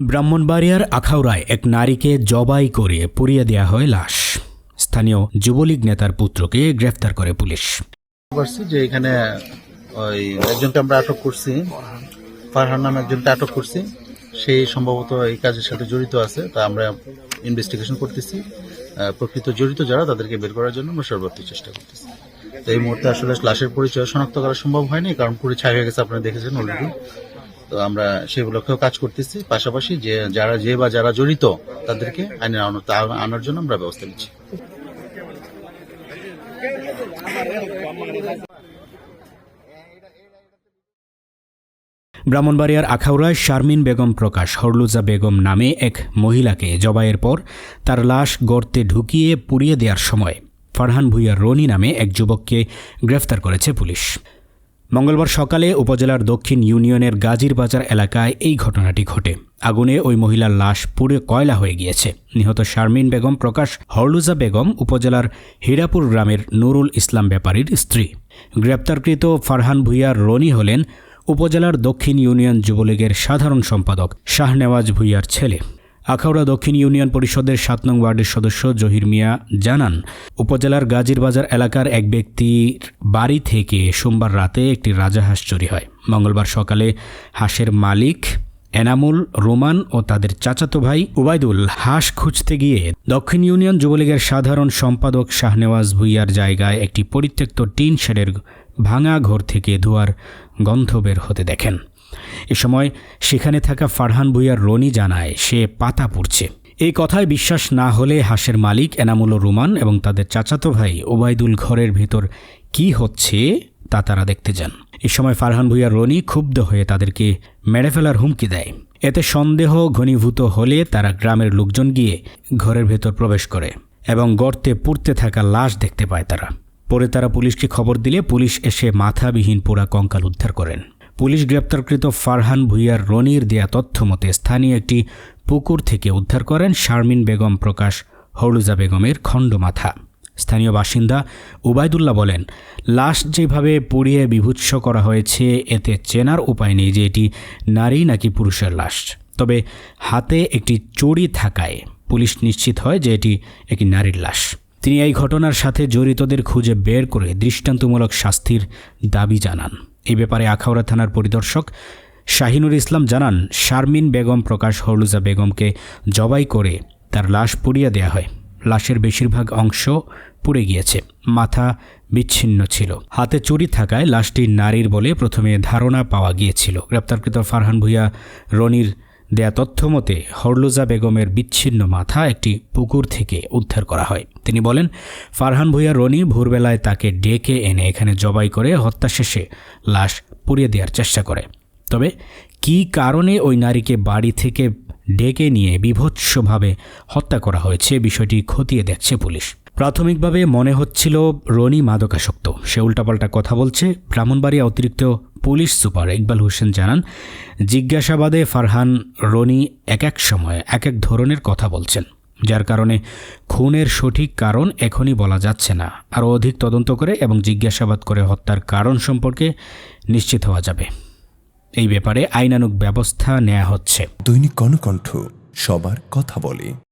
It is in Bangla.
ব্রাহ্মণবাড়িয়ার আখাউড়ায় এক নারীকে জবাই করে পুড়িয়ে দেয়া হয় লাশ। স্থানীয় যুবলীগ নেতার পুত্রকে গ্রেফতার করে পুলিশ। যে এখানে ওই একজনকে আমরা আটক করছি। ফারহান নামে একজনকে আটক করছি। সেই সম্ভবত এই কাজের সাথে জড়িত আছে, তা আমরা ইনভেস্টিগেশন করতেছি। প্রকৃত জড়িত যারা, তাদেরকে বের করার জন্য আমরা সর্বোচ্চ চেষ্টা করতেছি। তো এই মুহূর্তে আসলে লাশের পরিচয় শনাক্ত করা সম্ভব হয়নি, কারণ পুরো ছাই হয়ে গেছে, আপনারা দেখেছেন অলরেডি তো আমরা সেই সেগুলোকেও কাজ করতেছি। পাশাপাশি যে, যারা যে বা যারা জড়িত, তাদেরকে আইনের আনার জন্য আমরা ব্যবস্থা নিচ্ছি। ব্রাহ্মণবাড়িয়ার আখাউড়ায় শারমিন বেগম প্রকাশ, হরলুজা বেগম নামে এক মহিলাকে জবাইয়ের পর তার লাশ গর্তে ঢুকিয়ে পুড়িয়ে দেওয়ার সময় ফারহান ভুইয়া রনি নামে এক যুবককে গ্রেফতার করেছে পুলিশ। মঙ্গলবার সকালে উপজেলার দক্ষিণ ইউনিয়নের গাজীর বাজার এলাকায় এই ঘটনাটি ঘটে। আগুনে ওই মহিলার লাশ পুড়ে কয়লা হয়ে গিয়েছে। নিহত শারমিন বেগম, প্রকাশ হরলুজা বেগম উপজেলার হীরাপুর গ্রামের নুরুল ইসলাম ব্যাপারীর স্ত্রী। গ্রেপ্তারকৃত ফারহান ভুইয়ার রনি হলেন উপজেলার দক্ষিণ ইউনিয়ন যুবলীগের সাধারণ সম্পাদক শাহনেওয়াজ ভুইয়ার ছেলে। আখাউড়া দক্ষিণ ইউনিয়ন পরিষদের সাত নং ওয়ার্ডের সদস্য জহির মিয়া জানান, উপজেলার গাজীর বাজার এলাকার এক ব্যক্তির বাড়ি থেকে সোমবার রাতে একটি রাজাহাঁস চুরি হয়। মঙ্গলবার সকালে হাঁসের মালিক এনামুল রোমান ও তাদের চাচাতো ভাই উবাইদুল হাঁস খুঁজতে গিয়ে দক্ষিণ ইউনিয়ন যুবলীগের সাধারণ সম্পাদক শাহনেওয়াজ ভুইয়ার জায়গায় একটি পরিত্যক্ত টিন শেডের ভাঙা ঘর থেকে ধোয়ার গন্ধ বের হতে দেখেন। এ সময় সেখানে থাকা ফারহান ভুইয়ার রনি জানায়, সে পাতা পুড়ছে। এই কথায় বিশ্বাস না হলে হাঁসের মালিক এনামুল রুমান এবং তাদের চাচাতো ভাই ওবায়দুল ঘরের ভেতর কি হচ্ছে তা তারা দেখতে যান। এ সময় ফারহান ভুইয়ার রনি ক্ষুব্ধ হয়ে তাদেরকে মেরে ফেলার হুমকি দেয়। এতে সন্দেহ ঘনীভূত হলে তারা গ্রামের লোকজন গিয়ে ঘরের ভেতর প্রবেশ করে এবং গর্তে পুড়তে থাকা লাশ দেখতে পায় তারা। পরে তারা পুলিশকে খবর দিলে পুলিশ এসে মাথাবিহীন পোড়া কঙ্কাল উদ্ধার করেন। পুলিশ গ্রেপ্তারকৃত ফারহান ভুইয়ার রনির দেয়া তথ্য মতে স্থানীয় একটি পুকুর থেকে উদ্ধার করেন শারমিন বেগম প্রকাশ হরলুজা বেগমের খণ্ড মাথা স্থানীয় বাসিন্দা উবায়দুল্লাহ বলেন, লাশ যেভাবে পুড়িয়ে বিভৎস করা হয়েছে, এতে চেনার উপায় নেই যে এটি নারী নাকি পুরুষের লাশ। তবে হাতে একটি চড়ি থাকায় পুলিশ নিশ্চিত হয় যে এটি একটি নারীর লাশ। তিনি এই ঘটনার সাথে জড়িতদের খুঁজে বের করে দৃষ্টান্তমূলক শাস্তির দাবি জানান। এই ব্যাপারে আখাউড়া থানার পরিদর্শক শাহিনুর ইসলাম জানান, শারমিন বেগম প্রকাশ হরলুজা বেগমকে জবাই করে তার লাশ পুড়িয়ে দেয়া হয়। লাশের বেশিরভাগ অংশ পুড়ে গিয়েছে, মাথা বিচ্ছিন্ন ছিল। হাতে চুরি থাকায় লাশটি নারীর বলে প্রথমে ধারণা পাওয়া গিয়েছিল। গ্রেপ্তারকৃত ফারহান ভুইয়া রনির দেয়া তথ্য মতে, হরলুজা বেগমের বিচ্ছিন্ন মাথা একটি পুকুর থেকে উদ্ধার করা হয়। তিনি বলেন, ফারহান ভুইয়া রনি ভোরবেলায় তাকে ডেকে এনে এখানে জবাই করে হত্যা শেষে লাশ পুড়িয়ে দেওয়ার চেষ্টা করে। তবে কী কারণে ওই নারীকে বাড়ি থেকে ডেকে নিয়ে বিভৎসভাবে হত্যা করা হয়েছে বিষয়টি খতিয়ে দেখছে পুলিশ। প্রাথমিকভাবে মনে হচ্ছিল রনি মাদকাসক্ত। সে উল্টাপাল্টা কথা বলছে। ব্রাহ্মণবাড়িয়া অতিরিক্ত পুলিশ সুপার ইকবাল হোসেন জানান, জিজ্ঞাসাবাদে ফারহান রনি এক এক সময় এক এক ধরনের কথা বলছেন। যার কারণে খুনের সঠিক কারণ এখনই বলা যাচ্ছে না। আরও অধিক তদন্ত করে এবং জিজ্ঞাসাবাদ করে হত্যার কারণ সম্পর্কে নিশ্চিত হওয়া যাবে। এই ব্যাপারে আইনানুক ব্যবস্থা নেওয়া হচ্ছে। দৈনিক গণকণ্ঠ সবার কথা বলে।